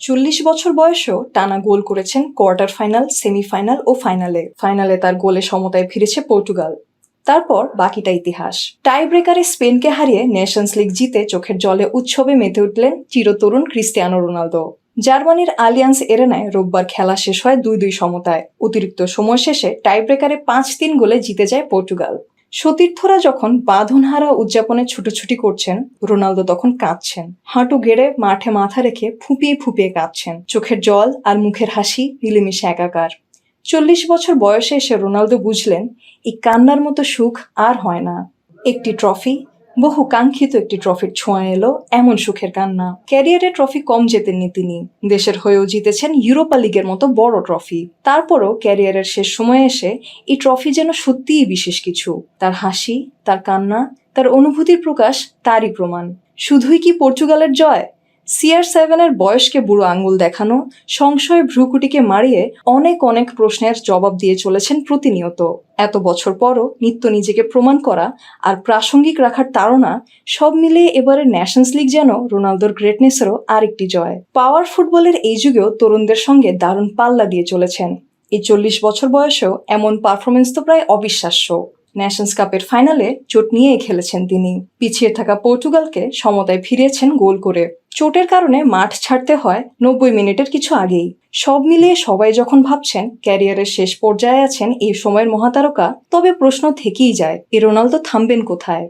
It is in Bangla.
চল্লিশ বছর বয়সেও টানা গোল করেছেন কোয়ার্টার ফাইনাল, সেমিফাইনাল ও ফাইনালে। ফাইনালে তার গোলে সমতায় ফিরেছে পর্তুগাল। তারপর বাকিটা ইতিহাস। টাই ব্রেকারে স্পেনকে হারিয়ে নেশনস লিগ জিতে চোখের জলে উৎসবে মেতে উঠলেন চিরতরুণ ক্রিস্টিয়ানো রোনালদো। জার্মানির আলিয়ান্স এরেনায় রোববার খেলা শেষ হয় দুই দুই সমতায়। অতিরিক্ত সময় শেষে টাই ব্রেকারে পাঁচ তিন গোলে জিতে যায় পর্তুগাল। সতীর্থরা যখন বাঁধনহারা উদযাপনে ছুটোছুটি করছেন, রোনালদো তখন কাঁদছেন। হাঁটু গেড়ে মাঠে মাথা রেখে ফুপিয়ে ফুপিয়ে কাঁদছেন। চোখের জল আর মুখের হাসি মিলেমিশে একাকার। চল্লিশ বছর বয়সে এসে রোনালদো বুঝলেন, এই কান্নার মতো সুখ আর হয় না। একটি ট্রফি বহু কাঙ্ক্ষিত একটি ট্রফির ছোঁয়া এলো, এমন সুখের কান্না। ক্যারিয়ারে ট্রফি কম জেতেননি তিনি। দেশের হয়েও জিতেছেন ইউরোপা লিগের মতো বড় ট্রফি তারপরও ক্যারিয়ারের শেষ সময়ে এসে এই ট্রফি যেন সত্যিই বিশেষ কিছু। তার হাসি, তার কান্না, তার অনুভূতির প্রকাশ, তারই প্রমাণ। শুধুই কি পর্তুগালের জয়? সিআর সেভেনের বয়সকে বুড়ো আঙ্গুল দেখানো, সংশয় ভ্রুকুটিকে মারিয়ে অনেক অনেক প্রশ্নের জবাব দিয়ে চলেছেন প্রতিনিয়ত। এত বছর পরও নিত্য নিজেকে প্রমাণ করা আর প্রাসঙ্গিক রাখার তাড়না, সব মিলিয়ে এবারে ন্যাশনস লিগ যেন রোনালদোর গ্রেটনেসেরও আরেকটি জয়। পাওয়ার ফুটবলের এই যুগেও তরুণদের সঙ্গে দারুণ পাল্লা দিয়ে চলেছেন। এই চল্লিশ বছর বয়সেও এমন পারফরমেন্স তো প্রায় অবিশ্বাস্য। ন্যাশনস কাপের ফাইনালে চোট নিয়েই খেলেছেন তিনি। পিছিয়ে থাকা পর্তুগালকে সমতায় ফিরিয়েছেন গোল করে। চোটের কারণে মাঠ ছাড়তে হয় নব্বই মিনিটের কিছু আগেই। সব মিলিয়ে সবাই যখন ভাবছেন ক্যারিয়ারের শেষ পর্যায়ে আছেন এই সময়ের মহাতারকা, তবে প্রশ্ন থেকেই যায়, এ রোনালদো থামবেন কোথায়?